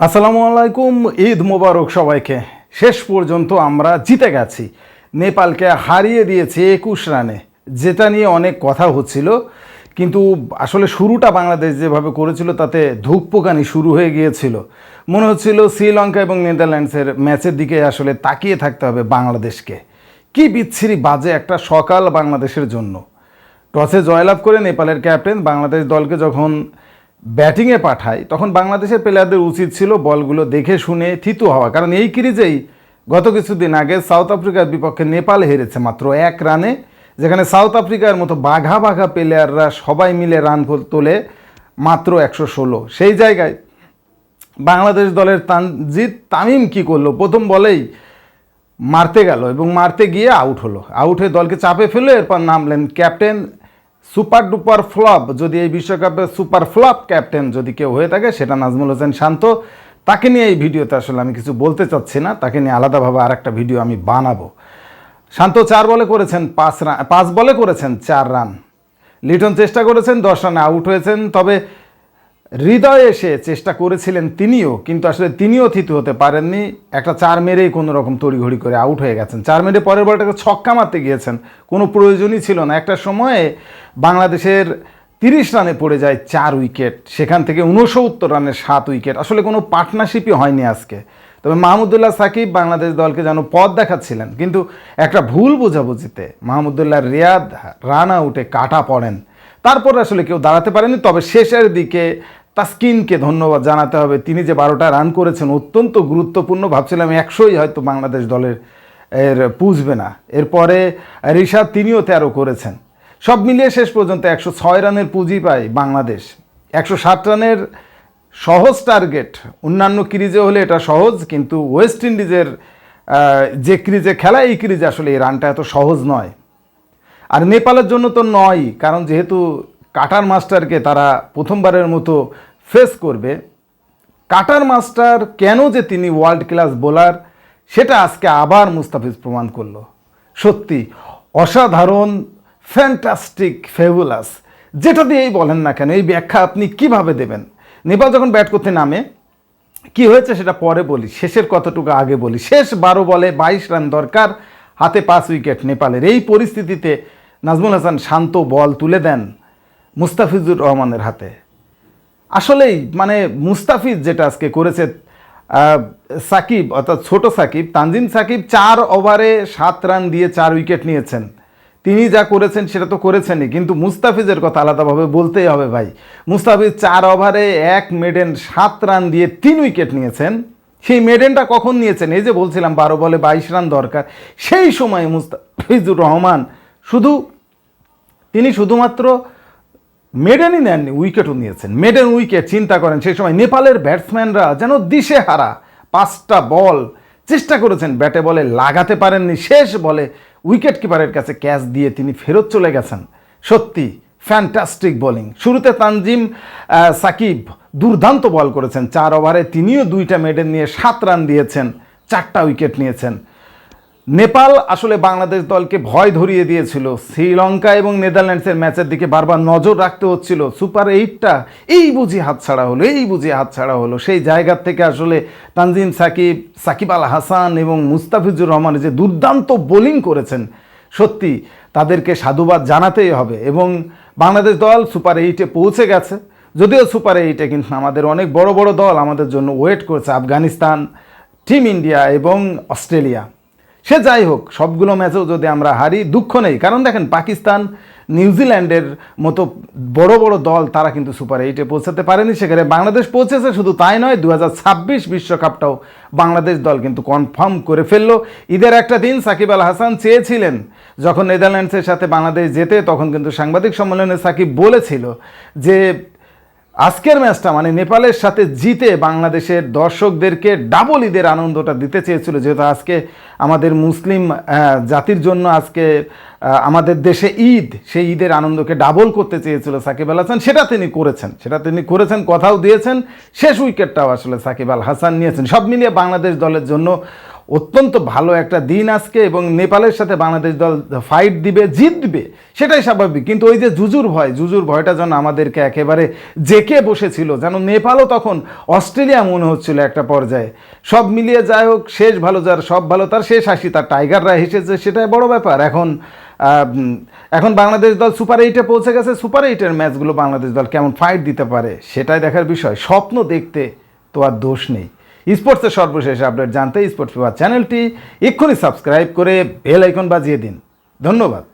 আসসালামু আলাইকুম, ঈদ মোবারক সবাইকে। শেষ পর্যন্ত আমরা জিতে গেছি। নেপালকে হারিয়ে দিয়েছি একুশ রানে। যেটা নিয়ে অনেক কথা হচ্ছিল, কিন্তু আসলে শুরুটা বাংলাদেশ যেভাবে করেছিল, তাতে ধূপপোকানি শুরু হয়ে গিয়েছিল। মনে হচ্ছিল শ্রীলঙ্কা এবং নেদারল্যান্ডসের ম্যাচের দিকে আসলে তাকিয়ে থাকতে হবে বাংলাদেশকে। কি বিচ্ছিরি বাজে একটা সকাল বাংলাদেশের জন্য। টসে জয়লাভ করে নেপালের ক্যাপ্টেন বাংলাদেশ দলকে যখন ব্যাটিংয়ে পাঠায়, তখন বাংলাদেশের প্লেয়ারদের উচিত ছিল বলগুলো দেখে শুনে থিতু হওয়া। কারণ এই ক্রিজেই গত কিছুদিন আগে সাউথ আফ্রিকার বিপক্ষে নেপাল হেরেছে মাত্র এক রানে, যেখানে সাউথ আফ্রিকার মতো বাঘা বাঘা প্লেয়াররা সবাই মিলে রান তোলে মাত্র একশো ষোলো। সেই জায়গায় বাংলাদেশ দলের তানজিদ তামিম কি করল? প্রথম বলেই মারতে গেল এবং মারতে গিয়ে আউট হলো। আউট হয়ে দলকে চাপে ফেলে এরপর নামলেন ক্যাপ্টেন সুপার ডুপার ফ্লপ, যদি এই বিশ্বকাপে সুপার ফ্লপ ক্যাপ্টেন যদি কেউ হয়ে থাকে, সেটা নাজমুল হোসেন শান্ত। তাকে নিয়ে এই ভিডিওতে আসলে আমি কিছু বলতে চাচ্ছি না, তাকে নিয়ে আলাদাভাবে আর একটা ভিডিও আমি বানাবো। শান্ত চার বলে করেছেন, পাঁচ রান পাঁচ বলে করেছেন চার রান। লিটন চেষ্টা করেছেন, দশ রানে আউট হয়েছেন, তবে হৃদয়ে এসে চেষ্টা করেছিলেন তিনিও, কিন্তু আসলে তিনিও থিতু হতে পারেননি। একটা চার মেরেই কোনো রকম তড়িঘড়ি করে আউট হয়ে গেছেন। চার মেরে পরের বলটাকে ছক্কা মারতে গিয়েছেন। কোনো প্রয়োজনই ছিল না। একটা সময়ে বাংলাদেশের তিরিশ রানে পড়ে যায় চার উইকেট। সেখান থেকে উনসত্তর রানের সাত উইকেট। আসলে কোনো পার্টনারশিপই হয়নি আজকে। তবে মাহমুদুল্লাহ সাকিব বাংলাদেশ দলকে যেন পথ দেখাচ্ছিলেন, কিন্তু একটা ভুল বোঝাবুঝিতে মাহমুদুল্লাহ রিয়াদ রান আউটে কাটা পড়েন। তারপর আসলে কেউ দাঁড়াতে পারেনি। তবে শেষের দিকে তাস্কিনকে ধন্যবাদ জানাতে হবে। তিনি যে বারোটা রান করেছেন, অত্যন্ত গুরুত্বপূর্ণ। ভাবছিলাম একশোই হয়তো বাংলাদেশ দলের, এর পুষবে না। এরপরে ঋষাদ তিনিও তেরো করেছেন। সব মিলিয়ে শেষ পর্যন্ত একশো ছয় রানের পুঁজি পায় বাংলাদেশ। একশো ষাট রানের সহজ টার্গেট। অন্যান্য ক্রিজে হলে এটা সহজ, কিন্তু ওয়েস্ট ইন্ডিজের যে ক্রিজে খেলা, এই ক্রিজে আসলে এই রানটা এত সহজ নয়। আর নেপালের জন্য তো নয় কারণ যেহেতু কাটার মাস্টারকে তারা প্রথমবারের মতো ফেস করবে, কাটার মাস্টার কেন যে তিনি ওয়ার্ল্ড ক্লাস বোলার সেটা আজকে আবার মুস্তাফিজ প্রমাণ করল। সত্যি, অসাধারণ ফ্যান্টাস্টিক ফেবুলাস যেটা দিয়েই বলেন না কেন, এই ব্যাখ্যা আপনি কীভাবে দেবেন? নেপাল যখন ব্যাট করতে নামে, কি হয়েছে সেটা পরে বলি, শেষের কতটুকু আগে বলি। শেষ বারো বলে বাইশ রান দরকার, হাতে পাঁচ উইকেট নেপালের। এই পরিস্থিতিতে নাজমুল হাসান শান্ত বল তুলে দেন মুস্তাফিজুর রহমানের হাতে। আসলেই মানে মুস্তাফিজ যেটা আজকে করেছে সাকিব, অর্থাৎ ছোট সাকিব, তানজিম সাকিব চার ওভারে সাত রান দিয়ে চার উইকেট নিয়েছেন। তিনি যা করেছেন সেটা তো করেছেনই, কিন্তু মুস্তাফিজের কথা আলাদাভাবে বলতেই হবে ভাই। মুস্তাফিজ চার ওভারে এক মেডেন সাত রান দিয়ে তিন উইকেট নিয়েছেন। সেই মেডেনটা কখন নিয়েছেন? এই যে বলছিলাম, বারো বলে বাইশ রান দরকার। সেই সময় মুস্তাফিজুর রহমান শুধু, তিনি শুধুমাত্র মেডেনই নেননি, উইকেটও নিয়েছেন। মেডেন উইকেট, চিন্তা করেন, সেই সময় নেপালের ব্যাটসম্যানরা যেন দিশে হারা পাঁচটা বল চেষ্টা করেছেন, ব্যাটে বলে লাগাতে পারেননি, শেষ বলে উইকেট কিপারের কাছে ক্যাচ দিয়ে তিনি ফেরত চলে গেছেন। সত্যি, ফ্যান্টাস্টিক বোলিং। শুরুতে তানজিম সাকিব দুর্দান্ত বল করেছেন, চার ওভারে তিনিও দুইটা মেডেন নিয়ে সাত রান দিয়েছেন, চারটা উইকেট নিয়েছেন। নেপাল আসলে বাংলাদেশ দলকে ভয় ধরিয়ে দিয়েছিল। শ্রীলঙ্কা এবং নেদারল্যান্ডসের ম্যাচের দিকে বারবার নজর রাখতে হচ্ছিল। সুপার এইটটা এই বুঝি হাতছাড়া হলো, এই বুঝি হাতছাড়া হলো। সেই জায়গার থেকে আসলে তানজিম সাকিব সাকিব আল হাসান এবং মুস্তাফিজুর রহমান যে দুর্দান্ত বোলিং করেছেন, সত্যি তাদেরকে সাধুবাদ জানাতেই হবে এবং বাংলাদেশ দল সুপার এইটে পৌঁছে গেছে। যদিও সুপার এইটে কিন্তু আমাদের অনেক বড় বড় দল আমাদের জন্য ওয়েট করছে। আফগানিস্তান, টিম ইন্ডিয়া এবং অস্ট্রেলিয়া। সে যাই হোক, সবগুলো ম্যাচেও যদি আমরা হারি, দুঃখ নেই। কারণ দেখেন, পাকিস্তান নিউজিল্যান্ডের মতো বড় বড় দল তারা কিন্তু সুপার এইটে পৌঁছাতে পারেনি। সেখানে বাংলাদেশ পৌঁছেছে, শুধু তাই নয় দু বিশ্বকাপটাও বাংলাদেশ দল কিন্তু কনফার্ম করে ফেলল। ঈদের একটা দিন সাকিব আল হাসান চেয়েছিলেন, যখন নেদারল্যান্ডসের সাথে বাংলাদেশ যেতে, তখন কিন্তু সাংবাদিক সম্মেলনে সাকিব বলেছিল যে আজকের ম্যাচটা মানে নেপালের সাথে জিতে বাংলাদেশের দর্শকদেরকে ডাবল ঈদের আনন্দটা দিতে চেয়েছিল, যেহেতু আজকে আমাদের মুসলিম জাতির জন্য আজকে আমাদের দেশে ঈদ, সেই ঈদের আনন্দকে ডাবল করতে চেয়েছিল সাকিব আল হাসান। সেটা তিনি করেছেন, সেটা তিনি করেছেন, কথাও দিয়েছেন। শেষ উইকেটটাও আসলে সাকিব আল হাসান নিয়েছেন। সব মিলিয়ে বাংলাদেশ দলের জন্য অত্যন্ত ভালো একটা দিন আজকে এবং নেপালের সাথে বাংলাদেশ দল ফাইট দিবে জিতবে সেটাই স্বাভাবিক। কিন্তু ওই যে জুজুর ভয়, জুজুর ভয়টা যেন আমাদেরকে একেবারে জেকে বসেছিল, যেন নেপালও তখন অস্ট্রেলিয়া মনে হচ্ছিল একটা পর্যায়ে। সব মিলিয়ে যাই হোক, শেষ ভালো যার, সব ভালো তার, শেষ হাসি তার। টাইগাররা হেসেছে, সেটাই বড় ব্যাপার। এখন এখন বাংলাদেশ দল সুপার এইটে পৌঁছে গেছে। সুপার এইটের ম্যাচগুলো বাংলাদেশ দল কেমন ফাইট দিতে পারে, সেটাই দেখার বিষয়। স্বপ্ন দেখতে তো আর দোষ নেই। স্পোর্টসের সর্বশেষ আপডেট জানতে স্পোর্টস পেপার চ্যানেলটি এক্ষুনি সাবস্ক্রাইব করে বেল আইকন বাজিয়ে দিন। ধন্যবাদ।